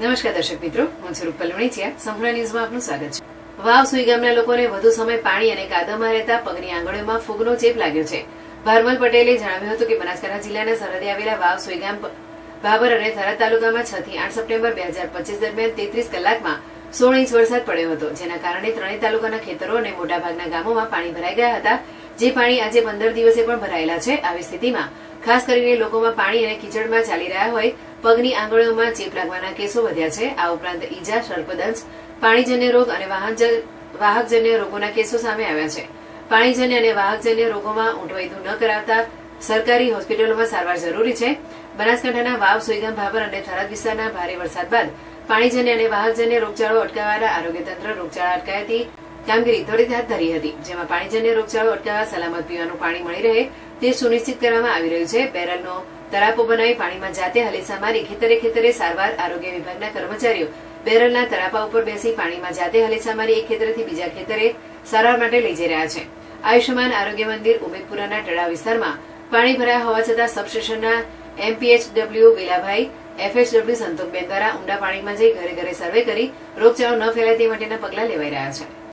નમસ્કાર દર્શક મિત્રો, હું સ્વરૂપ રૂપલ વણીચિયા. સંપૂર્ણ ન્યૂઝમાં આપનું સ્વાગત છે. વાવ સુઈ ગામના લોકોને વધુ સમય પાણી અને કાદવમાં રહેતા પગની આંગળીઓમાં ફૂગનો ચેપ લાગ્યો છે. ભારમલ પટેલે જણાવ્યું હતું કે બનાસકાંઠા જિલ્લાના સરહદે આવેલા વાવ સુઈ ગામ ભાભર અને થરાદ તાલુકામાં છ થી આઠ સપ્ટેમ્બર બે હજાર પચીસ દરમિયાન તેત્રીસ કલાકમાં સોળ ઇંચ વરસાદ પડ્યો હતો, જેના કારણે ત્રણેય તાલુકાના ખેતરો અને મોટાભાગના ગામોમાં પાણી ભરાઈ ગયા હતા. જે પાણી આજે પંદર દિવસે પણ ભરાયેલા છે આવી સ્થિતિમાં. ખાસ કરીને લોકોમાં પાણી અને કીચડમાં ચાલી રહ્યા હોય, પગની આંગળીઓમાં ચેપ લાગવાના કેસો વધ્યા છે. આ ઉપરાંત ઈજા, સર્પદંશ, પાણીજન્ય રોગ અને વાહકજન્ય રોગોના કેસો સામે આવ્યા છે. પાણીજન્ય અને વાહકજન્ય રોગોમાં ઊંટવૈધું ન કરાવતા સરકારી હોસ્પિટલોમાં સારવાર જરૂરી છે. બનાસકાંઠાના વાવ, સુઈગામ, ભાભર અને થરાદ વિસ્તારના ભારે વરસાદ બાદ પાણીજન્ય અને વાહકજન્ય રોગચાળો અટકાવવાના આરોગ્ય તંત્ર રોગચાળા અટકાયતી કામગીરી ત્વરિત હાથ ધરી હતી, જેમાં પાણીજન્ય રોગચાળો અટકાવવા સલામત પીવાનું પાણી મળી રહે તે સુનિશ્ચિત કરવામાં આવી રહ્યું છે. બેરલનો તરાપો બનાવી પાણીમાં જાતે હલેસા મારી ખેતરે ખેતરે સારવાર આરોગ્ય વિભાગના કર્મચારીઓ બેરલના તરાપા ઉપર બેસી પાણીમાં જાતે હલેસા મારી એક ખેતરેથી બીજા ખેતરે સારવાર માટે લઈ જઈ રહ્યા છે. આયુષ્યમાન આરોગ્ય મંદિર ઉમેદપુરાના ટળા વિસ્તારમાં પાણી ભરાયા હોવા છતાં સબસ્ટેશનના એમપીએચડબલ્યુ વેલાભાઈ, એફએચડબલ્યુ સંતોકબેન દ્વારા ઊંડા પાણીમાં જઈ ઘરે ઘરે સર્વે કરી રોગચાળો ન ફેલાય તે માટેના પગલાં લેવાઈ રહ્યા છે.